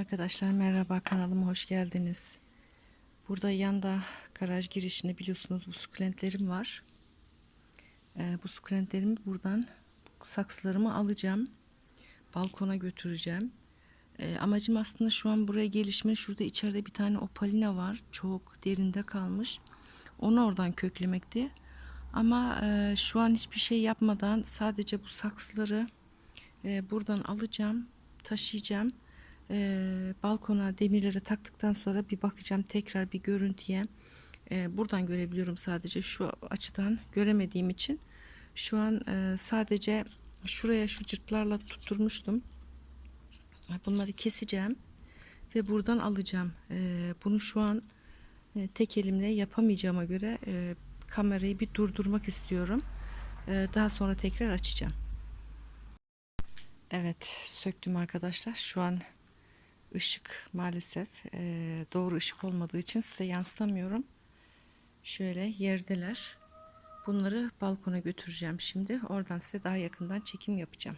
Arkadaşlar merhaba kanalıma hoş geldiniz. Burada yanda garaj girişinde biliyorsunuz bu sukulentlerim var. Ee, bu sukulentlerimi buradan saksılarımı alacağım. Balkona götüreceğim. Ee, amacım aslında şu an buraya gelişme. Şurada içeride bir tane opalina var. Çok derinde kalmış. Onu oradan köklemekti. Ama e, şu an hiçbir şey yapmadan sadece bu saksıları e, buradan alacağım, taşıyacağım. E, balkona demirlere taktıktan sonra bir bakacağım tekrar bir görüntüye. E, buradan görebiliyorum sadece şu açıdan göremediğim için. Şu an e, sadece şuraya şu cırtlarla tutturmuştum. Bunları keseceğim ve buradan alacağım. E, bunu şu an e, tek elimle yapamayacağıma göre e, kamerayı bir durdurmak istiyorum. E, daha sonra tekrar açacağım. Evet söktüm arkadaşlar. Şu an ışık maalesef e, doğru ışık olmadığı için size yansıtamıyorum. Şöyle yerdeler. Bunları balkona götüreceğim şimdi. Oradan size daha yakından çekim yapacağım.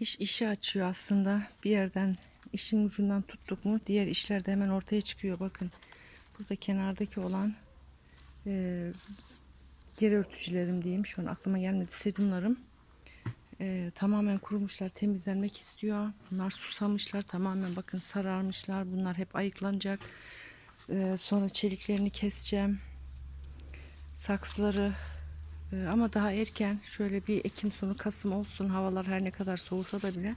İş işi açıyor aslında. Bir yerden işin ucundan tuttuk mu diğer işler de hemen ortaya çıkıyor. Bakın burada kenardaki olan e, geri örtücülerim diyeyim. Şu an aklıma gelmedi. Sedumlarım e, tamamen kurumuşlar. Temizlenmek istiyor. Bunlar susamışlar. Tamamen bakın sararmışlar. Bunlar hep ayıklanacak. E, sonra çeliklerini keseceğim. Saksıları e, ama daha erken şöyle bir Ekim sonu Kasım olsun havalar her ne kadar soğusa da bile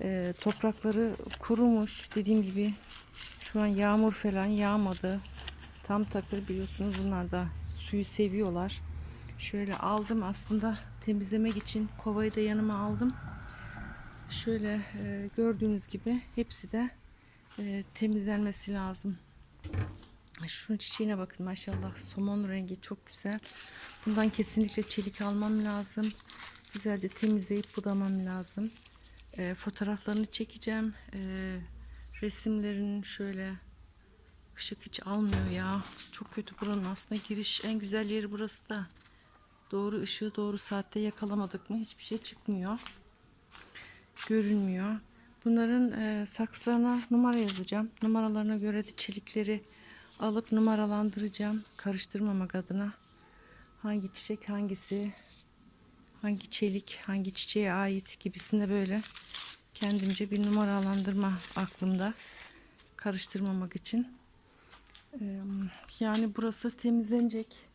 e, toprakları kurumuş dediğim gibi şu an yağmur falan yağmadı tam takır biliyorsunuz bunlar da suyu seviyorlar şöyle aldım aslında temizlemek için kovayı da yanıma aldım şöyle e, gördüğünüz gibi hepsi de e, temizlenmesi lazım şunun çiçeğine bakın maşallah somon rengi çok güzel. Bundan kesinlikle çelik almam lazım. Güzelce temizleyip budamam lazım. E, fotoğraflarını çekeceğim. E, resimlerin şöyle ışık hiç almıyor ya. Çok kötü buranın aslında giriş en güzel yeri burası da. Doğru ışığı doğru saatte yakalamadık mı hiçbir şey çıkmıyor. Görünmüyor. Bunların e, saksılarına numara yazacağım. Numaralarına göre de çelikleri alıp numaralandıracağım karıştırmamak adına hangi çiçek hangisi hangi çelik hangi çiçeğe ait gibisinde böyle kendimce bir numaralandırma aklımda karıştırmamak için yani burası temizlenecek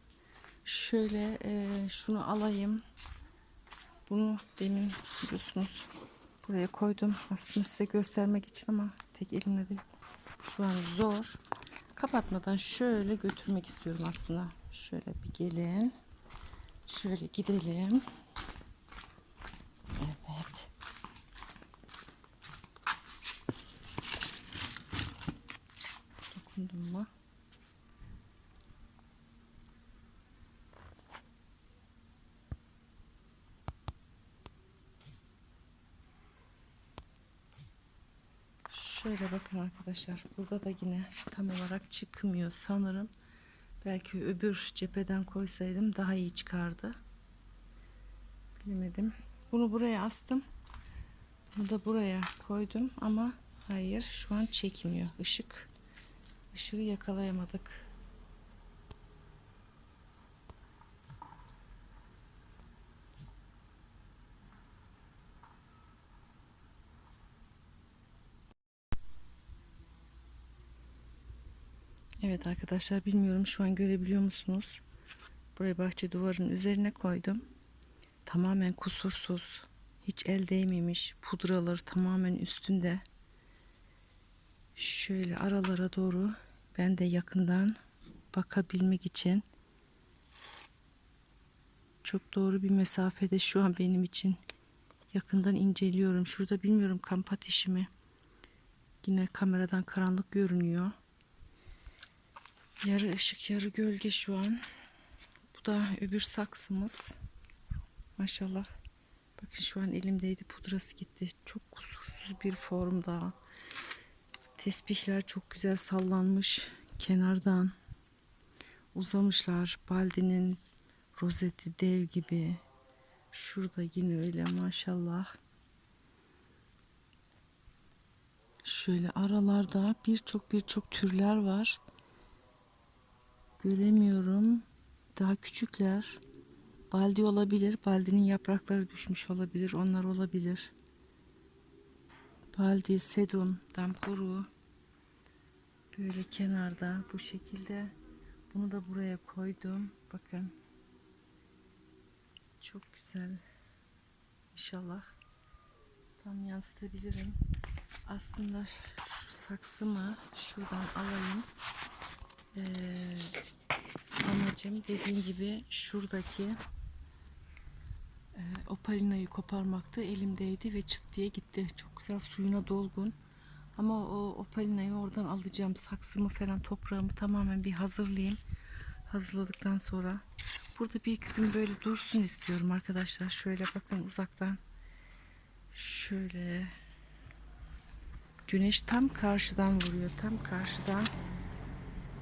şöyle e, şunu alayım bunu demin biliyorsunuz buraya koydum aslında size göstermek için ama tek elimle de şu an zor kapatmadan şöyle götürmek istiyorum aslında. Şöyle bir gelin. Şöyle gidelim. Evet. Dokundum mu? Şöyle bakın arkadaşlar. Burada da yine tam olarak çıkmıyor sanırım. Belki öbür cepheden koysaydım daha iyi çıkardı. Bilemedim. Bunu buraya astım. Bunu da buraya koydum ama hayır şu an çekmiyor. Işık ışığı yakalayamadık. Evet arkadaşlar bilmiyorum şu an görebiliyor musunuz? Burayı bahçe duvarın üzerine koydum. Tamamen kusursuz. Hiç el değmemiş. Pudraları tamamen üstünde. Şöyle aralara doğru ben de yakından bakabilmek için çok doğru bir mesafede şu an benim için yakından inceliyorum. Şurada bilmiyorum kamp ateşi mi? Yine kameradan karanlık görünüyor. Yarı ışık yarı gölge şu an. Bu da öbür saksımız. Maşallah. Bakın şu an elimdeydi pudrası gitti. Çok kusursuz bir formda. Tesbihler çok güzel sallanmış kenardan. Uzamışlar. Baldinin rozeti dev gibi. Şurada yine öyle maşallah. Şöyle aralarda birçok birçok türler var. Göremiyorum. Daha küçükler. Baldi olabilir. Baldinin yaprakları düşmüş olabilir. Onlar olabilir. Baldi, sedum, damporu. Böyle kenarda bu şekilde. Bunu da buraya koydum. Bakın. Çok güzel. İnşallah tam yansıtabilirim. Aslında şu saksımı şuradan alayım. Ee, amacım dediğim gibi şuradaki e, opalinayı koparmaktı. Elimdeydi ve çıt diye gitti. Çok güzel suyuna dolgun. Ama o opalinayı oradan alacağım. Saksımı falan toprağımı tamamen bir hazırlayayım. Hazırladıktan sonra burada bir iki gün böyle dursun istiyorum arkadaşlar. Şöyle bakın uzaktan. Şöyle güneş tam karşıdan vuruyor. Tam karşıdan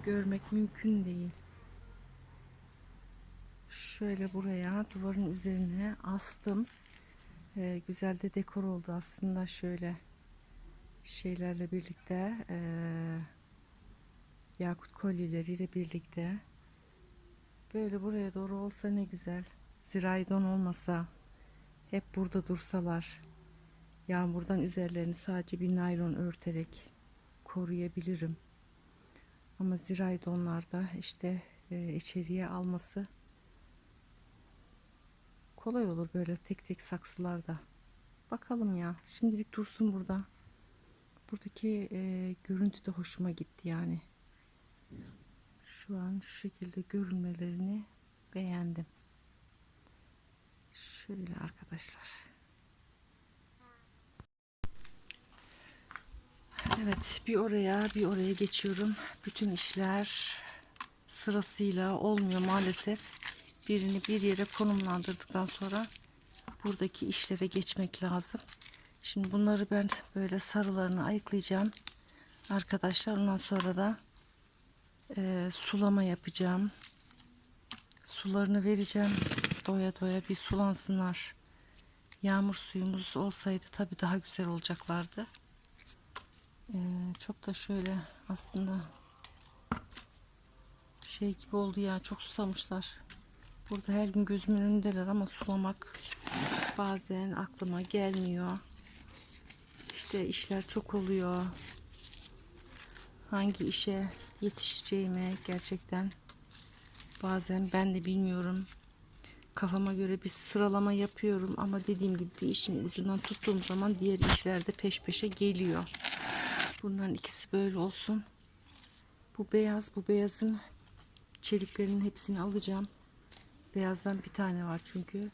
görmek mümkün değil. Şöyle buraya duvarın üzerine astım. Ee, güzel de dekor oldu aslında şöyle şeylerle birlikte ee, yakut kolyeleriyle birlikte böyle buraya doğru olsa ne güzel ziraydon olmasa hep burada dursalar yağmurdan üzerlerini sadece bir naylon örterek koruyabilirim ama ziraydonlarda işte e, içeriye alması. Kolay olur böyle tek tek saksılarda bakalım ya şimdilik dursun burada. Buradaki e, görüntü de hoşuma gitti yani. Şu an şu şekilde görünmelerini beğendim. Şöyle arkadaşlar evet bir oraya bir oraya geçiyorum bütün işler sırasıyla olmuyor maalesef birini bir yere konumlandırdıktan sonra buradaki işlere geçmek lazım Şimdi bunları ben böyle sarılarını ayıklayacağım. Arkadaşlar ondan sonra da e, sulama yapacağım. Sularını vereceğim. Doya doya bir sulansınlar. Yağmur suyumuz olsaydı tabii daha güzel olacaklardı. E, çok da şöyle aslında şey gibi oldu ya çok susamışlar. Burada her gün gözümün önündeler ama sulamak bazen aklıma gelmiyor işte işler çok oluyor. Hangi işe yetişeceğimi gerçekten bazen ben de bilmiyorum. Kafama göre bir sıralama yapıyorum ama dediğim gibi bir işin ucundan tuttuğum zaman diğer işler de peş peşe geliyor. Bunların ikisi böyle olsun. Bu beyaz, bu beyazın çeliklerinin hepsini alacağım. Beyazdan bir tane var çünkü.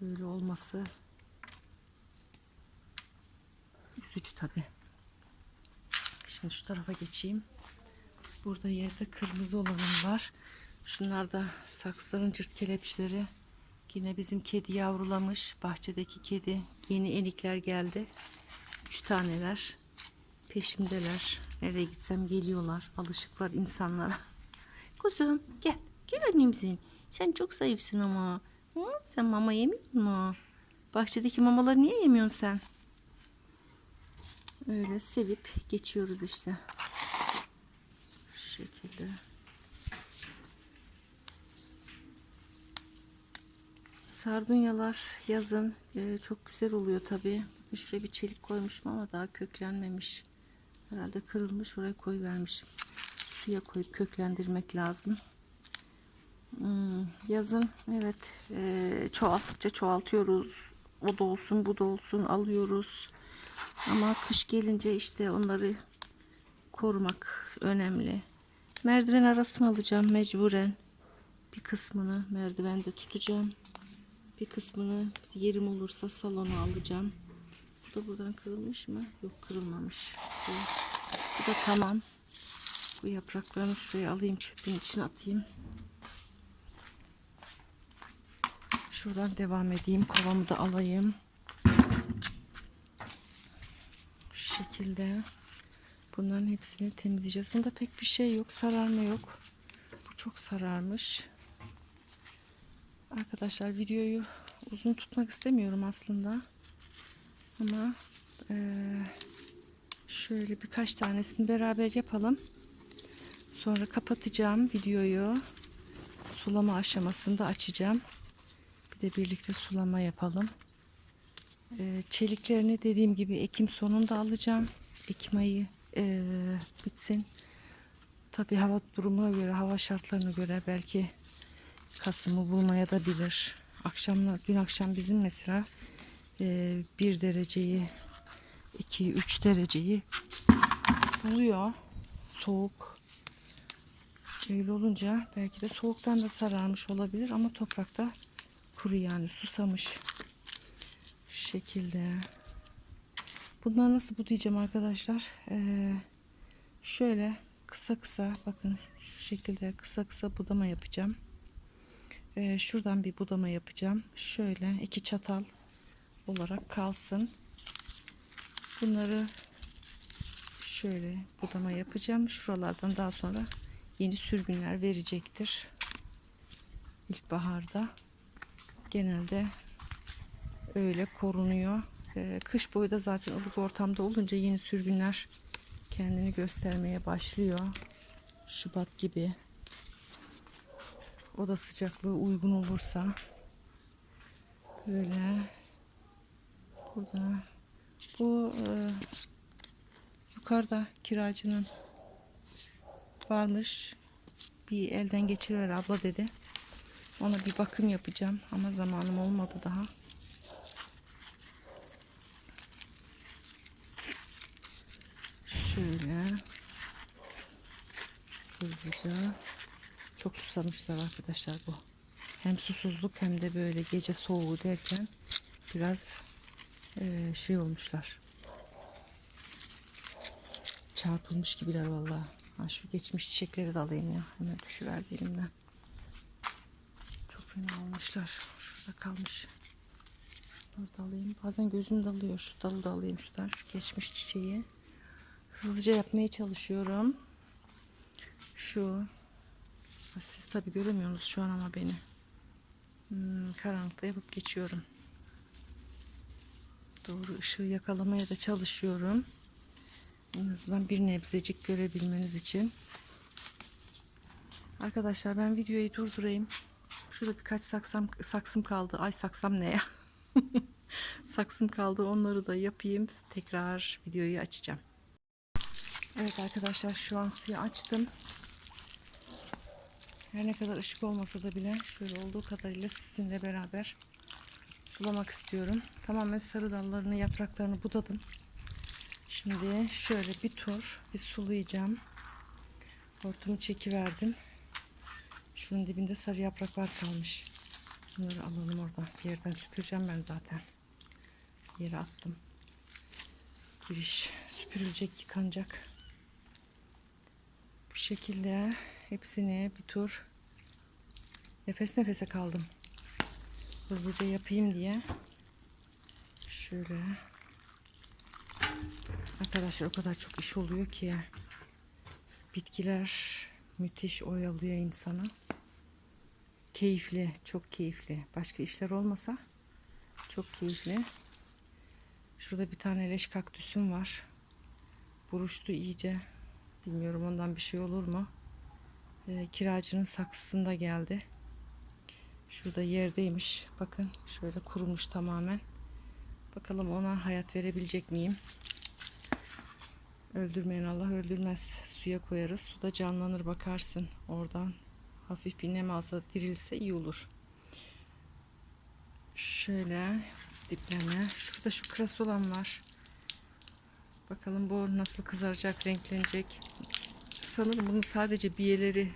Böyle olması üzücü tabi. Şimdi şu tarafa geçeyim. Burada yerde kırmızı olanım var. Şunlar da saksların cırt kelepçeleri. Yine bizim kedi yavrulamış. Bahçedeki kedi. Yeni enikler geldi. Taneler. Peşimdeler. Nereye gitsem geliyorlar. Alışıklar insanlara. Kuzum gel. Gel annemsin. Sen çok zayıfsın ama. Hı, sen mama yemiyor mu? Bahçedeki mamaları niye yemiyorsun sen? öyle sevip geçiyoruz işte. Şu şekilde. Sardunyalar yazın e, çok güzel oluyor tabi. Şuraya bir çelik koymuşum ama daha köklenmemiş. Herhalde kırılmış oraya koy vermişim. Suya koyup köklendirmek lazım. Hmm, yazın evet e, çoğalttıkça çoğaltıyoruz. O da olsun bu da olsun alıyoruz. Ama kış gelince işte onları korumak önemli. Merdiven arasını alacağım mecburen. Bir kısmını merdivende tutacağım. Bir kısmını yerim olursa salona alacağım. Bu da buradan kırılmış mı? Yok kırılmamış. Bu, bu da tamam. Bu yapraklarını şuraya alayım çöpün içine atayım. Şuradan devam edeyim. Kovamı da alayım. şekilde bunların hepsini temizleyeceğiz. Bunda pek bir şey yok. Sararma yok. Bu çok sararmış. Arkadaşlar videoyu uzun tutmak istemiyorum aslında. Ama e, Şöyle birkaç tanesini beraber yapalım. Sonra kapatacağım videoyu. Sulama aşamasında açacağım. Bir de birlikte sulama yapalım. Ee, çeliklerini dediğim gibi Ekim sonunda alacağım. Ekim ayı ee, bitsin. Tabi hava durumuna göre, hava şartlarına göre belki Kasım'ı bulmaya da bilir. Akşamla, dün akşam bizim mesela ee, 1 dereceyi 2-3 dereceyi buluyor. Soğuk. Öyle olunca belki de soğuktan da sararmış olabilir ama toprakta kuru yani susamış. Şu şekilde. Bunlar nasıl budayacağım arkadaşlar? Ee, şöyle kısa kısa bakın şu şekilde kısa kısa budama yapacağım. Ee, şuradan bir budama yapacağım. Şöyle iki çatal olarak kalsın. Bunları şöyle budama yapacağım. Şuralardan daha sonra yeni sürgünler verecektir. İlkbaharda genelde öyle korunuyor. Ee, kış boyu da zaten ılık ortamda olunca yeni sürgünler kendini göstermeye başlıyor. Şubat gibi. Oda sıcaklığı uygun olursa böyle burada bu e, yukarıda kiracının varmış. Bir elden geçiriver abla dedi. Ona bir bakım yapacağım ama zamanım olmadı daha. Şöyle hızlıca çok susamışlar arkadaşlar bu. Hem susuzluk hem de böyle gece soğuğu derken biraz eee, şey olmuşlar. Çarpılmış gibiler vallahi. Ha, şu geçmiş çiçekleri de alayım ya. Hemen düşüverdi elimden. Çok fena olmuşlar. Şurada kalmış. Şunları da alayım. Bazen gözüm dalıyor. Şu dalı da alayım şuradan. Şu geçmiş çiçeği. Hızlıca yapmaya çalışıyorum. Şu. Siz tabi göremiyorsunuz şu an ama beni. Hmm, karanlıkta yapıp geçiyorum. Doğru ışığı yakalamaya da çalışıyorum. En azından bir nebzecik görebilmeniz için. Arkadaşlar ben videoyu durdurayım. Şurada birkaç saksam, saksım kaldı. Ay saksam ne ya? saksım kaldı. Onları da yapayım. Tekrar videoyu açacağım. Evet arkadaşlar şu an suyu açtım. Her ne kadar ışık olmasa da bile şöyle olduğu kadarıyla sizinle beraber sulamak istiyorum. Tamamen sarı dallarını, yapraklarını budadım. Şimdi şöyle bir tur bir sulayacağım. Hortumu çekiverdim. Şunun dibinde sarı yapraklar kalmış. Bunları alalım oradan. Bir yerden süpüreceğim ben zaten. Yere attım. Giriş süpürülecek, yıkanacak. Bu şekilde hepsini bir tur nefes nefese kaldım. Hızlıca yapayım diye. Şöyle Arkadaşlar o kadar çok iş oluyor ki bitkiler müthiş oyalıyor insanı. Keyifli, çok keyifli. Başka işler olmasa çok keyifli. Şurada bir tane leş kaktüsüm var. Buruştu iyice. Bilmiyorum ondan bir şey olur mu? Ee, kiracının saksısında geldi. Şurada yerdeymiş. Bakın şöyle kurumuş tamamen. Bakalım ona hayat verebilecek miyim? Öldürmeyen Allah öldürmez. Suya koyarız. Suda canlanır bakarsın. Oradan hafif bir nem alsa dirilse iyi olur. Şöyle diplerine. Şurada şu kras var. Bakalım bu nasıl kızaracak, renklenecek. Sanırım bunun sadece biyeleri,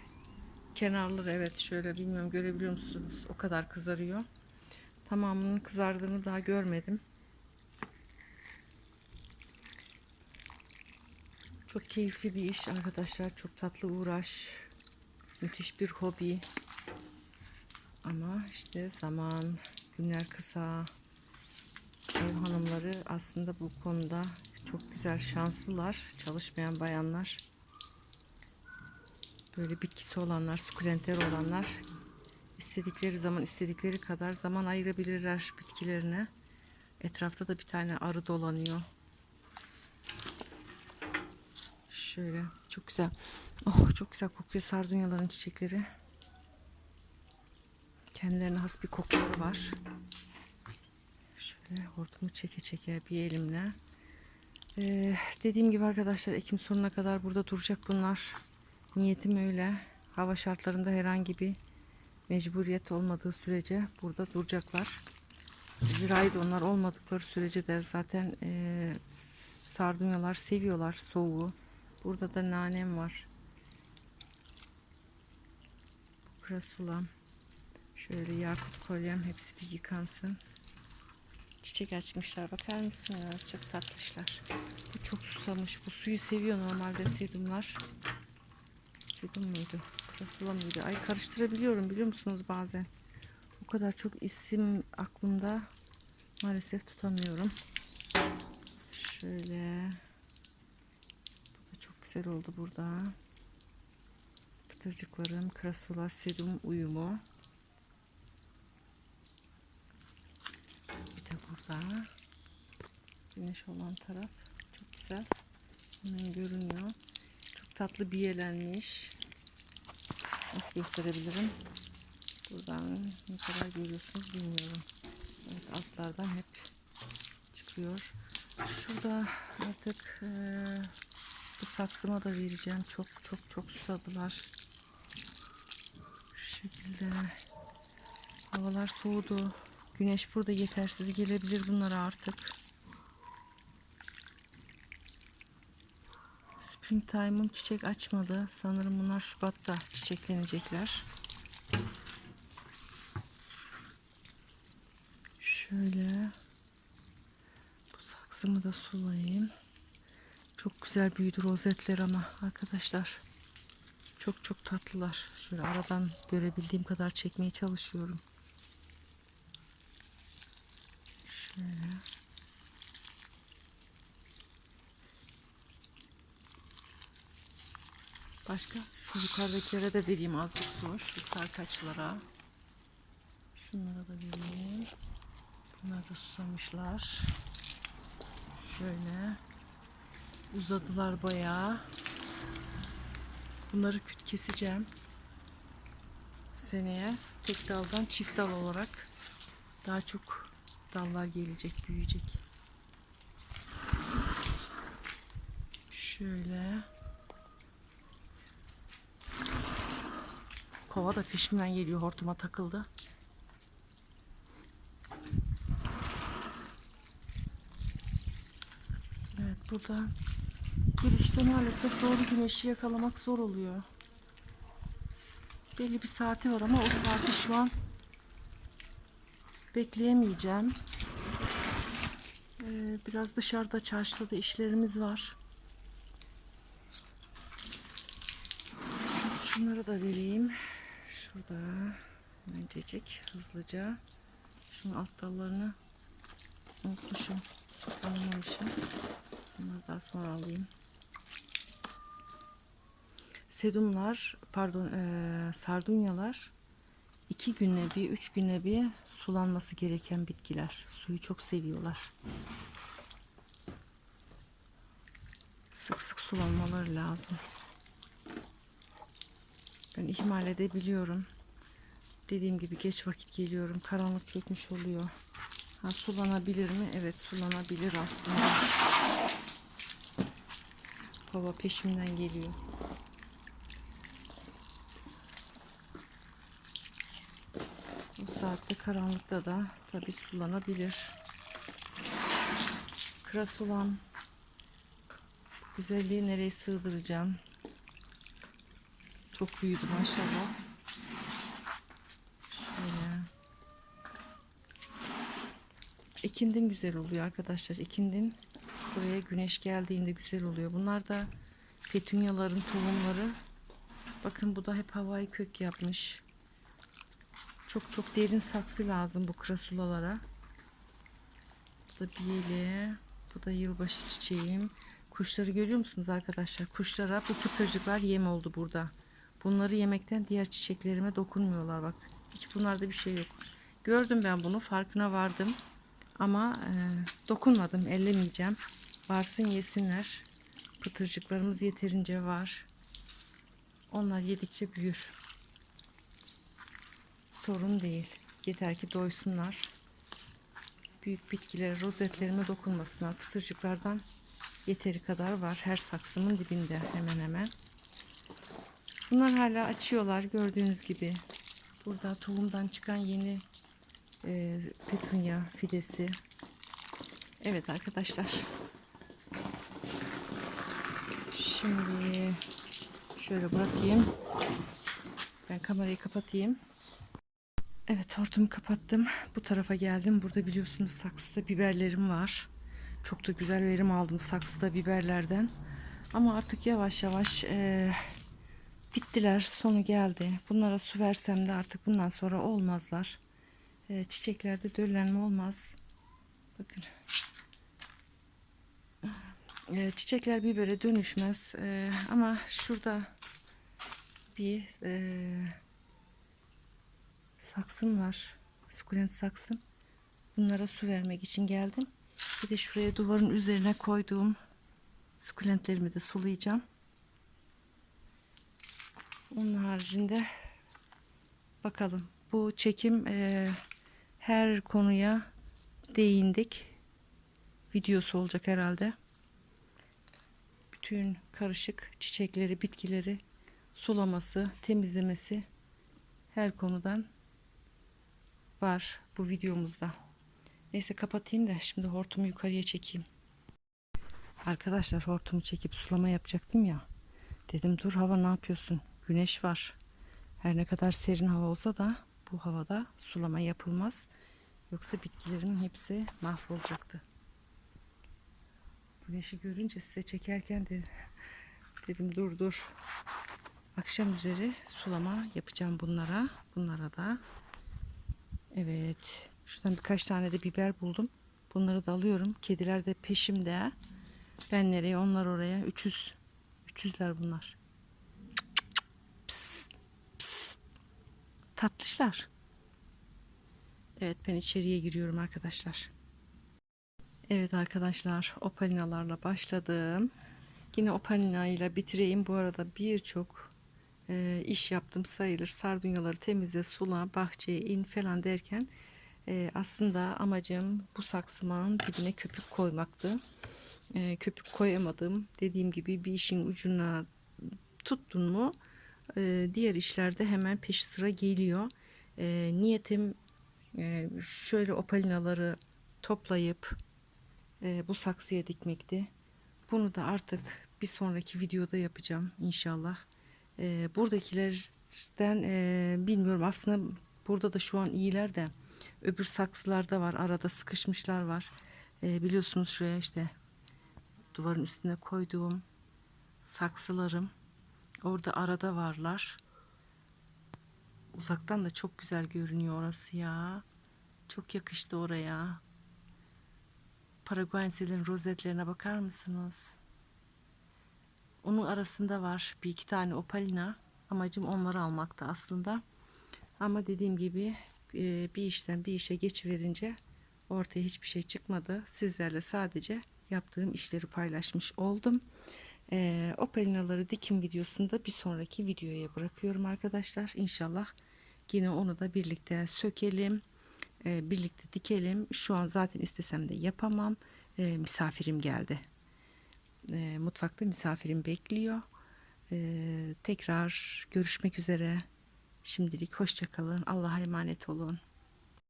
kenarları evet şöyle bilmiyorum görebiliyor musunuz? O kadar kızarıyor. Tamamının kızardığını daha görmedim. Çok keyifli bir iş arkadaşlar. Çok tatlı uğraş. Müthiş bir hobi. Ama işte zaman, günler kısa. Ev hanımları aslında bu konuda çok güzel şanslılar. Çalışmayan bayanlar. Böyle bitkisi olanlar, sukulentler olanlar istedikleri zaman istedikleri kadar zaman ayırabilirler bitkilerine. Etrafta da bir tane arı dolanıyor. Şöyle çok güzel. Oh çok güzel kokuyor sardunyaların çiçekleri. Kendilerine has bir kokuları var. Şöyle hortumu çeke çeke bir elimle. Ee, dediğim gibi arkadaşlar Ekim sonuna kadar burada duracak bunlar. Niyetim öyle. Hava şartlarında herhangi bir mecburiyet olmadığı sürece burada duracaklar. Zirai de onlar olmadıkları sürece de zaten e, sardunyalar seviyorlar soğuğu. Burada da nanem var. Krasulam. Şöyle yakut kolyem hepsi bir yıkansın. Çiçek açmışlar. Bakar mısınız? Çok tatlışlar. Bu çok susamış. Bu suyu seviyor normalde sedumlar. Sedum muydu? Krasula mıydı? Ay karıştırabiliyorum biliyor musunuz bazen. O kadar çok isim aklımda maalesef tutamıyorum. Şöyle. Bu da çok güzel oldu burada. Pıtırcıklarım, krasula, sedum uyumu. Bir de burada. Güneş olan taraf. Çok güzel. Hemen görünüyor. Çok tatlı biyelenmiş. Nasıl gösterebilirim? Buradan ne kadar görüyorsunuz bilmiyorum. Evet altlardan hep çıkıyor. Şurada artık eee, bu saksıma da vereceğim. Çok çok çok susadılar. Şu şekilde. Havalar soğudu. Güneş burada yetersiz gelebilir bunlara artık. Springtime'ım çiçek açmadı. Sanırım bunlar Şubat'ta çiçeklenecekler. Şöyle bu saksımı da sulayayım. Çok güzel büyüdü rozetler ama arkadaşlar. Çok çok tatlılar. Şöyle aradan görebildiğim kadar çekmeye çalışıyorum. Başka şu yukarıdakilere de vereyim az bir su. Şu sarkaçlara. Şunlara da vereyim. Bunlar da susamışlar. Şöyle. Uzadılar bayağı. Bunları küt keseceğim. Seneye tek daldan çift dal olarak daha çok dallar gelecek, büyüyecek. Şöyle. Kova da peşimden geliyor. Hortuma takıldı. Evet burada girişte maalesef doğru güneşi yakalamak zor oluyor. Belli bir saati var ama o saati şu an bekleyemeyeceğim. Ee, biraz dışarıda çarşıda da işlerimiz var. Şunları da vereyim. Şurada hemencecik hızlıca. Şunun alt dallarını unutmuşum. Almamışım. Bunları daha sonra alayım. Sedumlar, pardon, eee, sardunyalar iki günde bir, üç günde bir sulanması gereken bitkiler. Suyu çok seviyorlar. Sık sık sulanmaları lazım. Ben ihmal edebiliyorum. Dediğim gibi geç vakit geliyorum. Karanlık çökmüş oluyor. Ha, sulanabilir mi? Evet sulanabilir aslında. Kova peşimden geliyor. Bu saatte karanlıkta da tabi sulanabilir. Krasulan bu güzelliği nereye sığdıracağım? Çok büyüdü maşallah. Şöyle. İkindin güzel oluyor arkadaşlar. İkindin buraya güneş geldiğinde güzel oluyor. Bunlar da petunyaların tohumları. Bakın bu da hep havai kök yapmış. Çok çok derin saksı lazım bu krasulalara. Bu da biyeli. Bu da yılbaşı çiçeğim. Kuşları görüyor musunuz arkadaşlar? Kuşlara bu pıtırcıklar yem oldu burada. Bunları yemekten diğer çiçeklerime dokunmuyorlar bak. Hiç bunlarda bir şey yok. Gördüm ben bunu farkına vardım. Ama e, dokunmadım ellemeyeceğim. Varsın yesinler. Pıtırcıklarımız yeterince var. Onlar yedikçe büyür. Sorun değil. Yeter ki doysunlar. Büyük bitkilere, rozetlerime dokunmasınlar. Pıtırcıklardan yeteri kadar var. Her saksımın dibinde hemen hemen. Bunlar hala açıyorlar gördüğünüz gibi. Burada tohumdan çıkan yeni e, petunya fidesi. Evet arkadaşlar. Şimdi şöyle bırakayım. Ben kamerayı kapatayım. Evet hortumu kapattım. Bu tarafa geldim. Burada biliyorsunuz saksıda biberlerim var. Çok da güzel verim aldım saksıda biberlerden. Ama artık yavaş yavaş e, bittiler. Sonu geldi. Bunlara su versem de artık bundan sonra olmazlar. E, çiçeklerde döllenme olmaz. Bakın. E, çiçekler bibere dönüşmez. E, ama şurada bir e, saksım var. Sukulent saksım. Bunlara su vermek için geldim. Bir de şuraya duvarın üzerine koyduğum sukulentlerimi de sulayacağım. Onun haricinde bakalım. Bu çekim e, her konuya değindik. Videosu olacak herhalde. Bütün karışık çiçekleri, bitkileri sulaması, temizlemesi her konudan var bu videomuzda. Neyse kapatayım da şimdi hortumu yukarıya çekeyim. Arkadaşlar hortumu çekip sulama yapacaktım ya. Dedim dur hava ne yapıyorsun? Güneş var. Her ne kadar serin hava olsa da bu havada sulama yapılmaz. Yoksa bitkilerimin hepsi mahvolacaktı. Güneşi görünce size çekerken de dedim dur dur. Akşam üzeri sulama yapacağım bunlara. Bunlara da. Evet. Şuradan birkaç tane de biber buldum. Bunları da alıyorum. Kediler de peşimde. Ben nereye onlar oraya. 300. 300'ler bunlar. Tatlışlar. Evet ben içeriye giriyorum arkadaşlar. Evet arkadaşlar opalinalarla başladım. Yine opalina ile bitireyim. Bu arada birçok e, iş yaptım sayılır. Sardunyaları temizle, sula, bahçeye in falan derken e, aslında amacım bu saksımın dibine köpük koymaktı. E, köpük koyamadım. Dediğim gibi bir işin ucuna tuttun mu e, diğer işlerde hemen peş sıra geliyor. E, niyetim e, şöyle opalinaları toplayıp e, bu saksıya dikmekti. Bunu da artık bir sonraki videoda yapacağım inşallah. E, buradakilerden e, bilmiyorum aslında burada da şu an iyiler de öbür saksılarda var arada sıkışmışlar var. E, biliyorsunuz şuraya işte duvarın üstüne koyduğum saksılarım orada arada varlar. Uzaktan da çok güzel görünüyor orası ya. Çok yakıştı oraya. Paraguayensilin rozetlerine bakar mısınız? Onun arasında var bir iki tane opalina. Amacım onları almakta aslında. Ama dediğim gibi e, bir işten bir işe geç verince ortaya hiçbir şey çıkmadı. Sizlerle sadece yaptığım işleri paylaşmış oldum. E, opalinaları dikim videosunda bir sonraki videoya bırakıyorum arkadaşlar. İnşallah yine onu da birlikte sökelim. E, birlikte dikelim. Şu an zaten istesem de yapamam. Misafirim geldi. Mutfakta misafirim bekliyor. Tekrar görüşmek üzere. Şimdilik hoşçakalın. Allah'a emanet olun.